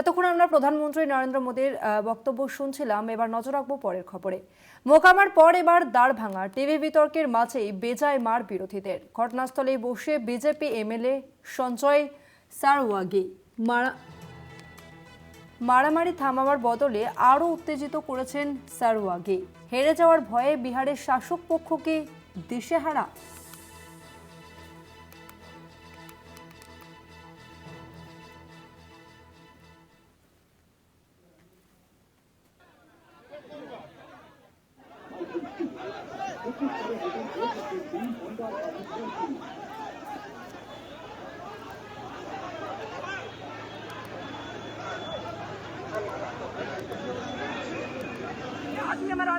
এতক্ষণ আমরা প্রধানমন্ত্রী নরেন্দ্র মোদীর বক্তব্য শুনছিলাম। এবার নজর রাখব পরের খবরে। মোকামার পর এবার দাঁড় ভাঙা। টিভি বিতর্কের মাঝেই বেজায় মার বিরোধীদের। ঘটনাস্থলে বসে বিজেপি এমএলএ সঞ্জয় সারওয়াগি। মারা মারামারি থামাবার বদলে আরও উত্তেজিত করেছেন সারওয়াগি। হেরে যাওয়ার ভয়ে বিহারের শাসক পক্ষকে দিশেহারা।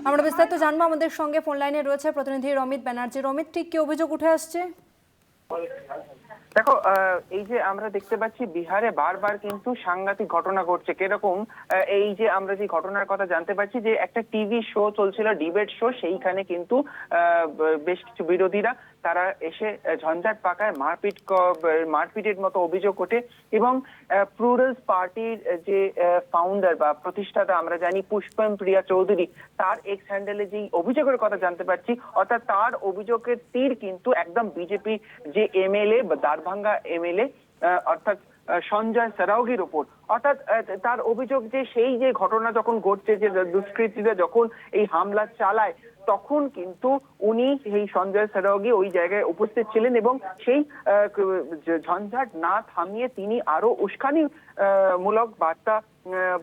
আমরা বিস্তারিত জানব আমাদের সঙ্গে ফোন লাইনে রয়েছে প্রতিনিধি রমিত ব্যানার্জি। রমিত, ঠিক কি অভিযোগ উঠে আসছে? দেখো এই যে আমরা দেখতে পাচ্ছি বিহারে বারবার কিন্তু সাংঘাতিক ঘটনা ঘটছে। কীরকম? এই যে আমরা যে ঘটনার কথা জানতে পারছি যে একটা টিভি শো চলছিল ডিবেট শো সেইখানে কিন্তু বেশ কিছু বিরোধীরা তারা এসে ঝঞ্ঝাট পাকায় মারপিট মারপিটের মতো অভিযোগ ওঠে এবং প্লুরালস পার্টির যে ফাউন্ডার বা প্রতিষ্ঠাতা আমরা জানি পুষ্পম প্রিয়া চৌধুরী, তার এক্স হ্যান্ডেলে যেই অভিযোগের কথা জানতে পারছি, অর্থাৎ তার অভিযোগের তীর কিন্তু একদম বিজেপি যে এমএলএ দারভাঙ্গা এমএলএ অর্থাৎ সঞ্জয় সেরাওগির ওপর। অর্থাৎ তার অভিযোগ যে সেই যে ঘটনা যখন ঘটছে, যে দুষ্কৃতীরা যখন এই হামলা চালায়, তখন কিন্তু উনি সেই সঞ্জয় সারাওগি ওই জায়গায় উপস্থিত ছিলেন এবং সেই ঝঞ্ঝাট না থামিয়ে তিনি আরও উস্কানি মূলক বার্তা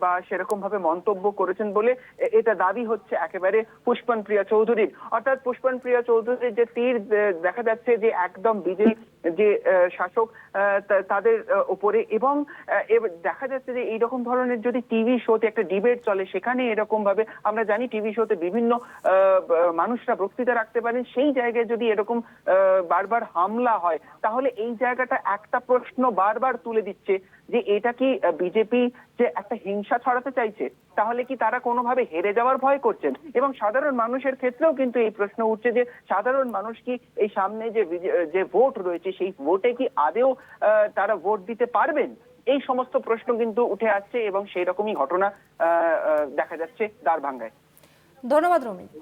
বা সেরকম ভাবে মন্তব্য করেছেন বলে এটা দাবি হচ্ছে একেবারে পুষ্পন প্রিয়া চৌধুরীর। অর্থাৎ পুষ্পন প্রিয়া চৌধুরীর যে তীর দেখা যাচ্ছে যে একদম বিজেপি যে শাসক তাদের উপরে এবং দেখা যাচ্ছে যে এইরকম ধরনের যদি টিভি শোতে একটা ডিবেট চলে, সেখানে এরকম ভাবে আমরা জানি টিভি শোতে বিভিন্ন মানুষরা বক্তৃতা রাখতে পারেন। সেই জায়গায় যদি এরকম বারবার হামলা হয়, তাহলে এই জায়গাটা একটা প্রশ্ন বারবার তুলে দিচ্ছে যে এটা কি বিজেপি যে একটা হিংসা ছড়াতে চাইছে, তাহলে কি তারা কোনোভাবে হেরে যাওয়ার ভয় করছেন? এবং সাধারণ মানুষের ক্ষেত্রেও কিন্তু এই প্রশ্ন উঠছে যে, সাধারণ মানুষ কি এই সামনে যে যে ভোট রয়েছে, সেই ভোটে কি আদেও তারা ভোট দিতে পারবেন? এই সমস্ত প্রশ্ন কিন্তু উঠে আসছে এবং সেই রকমই ঘটনা দেখা যাচ্ছে দারভাঙ্গায় ধন্যবাদ রমিত।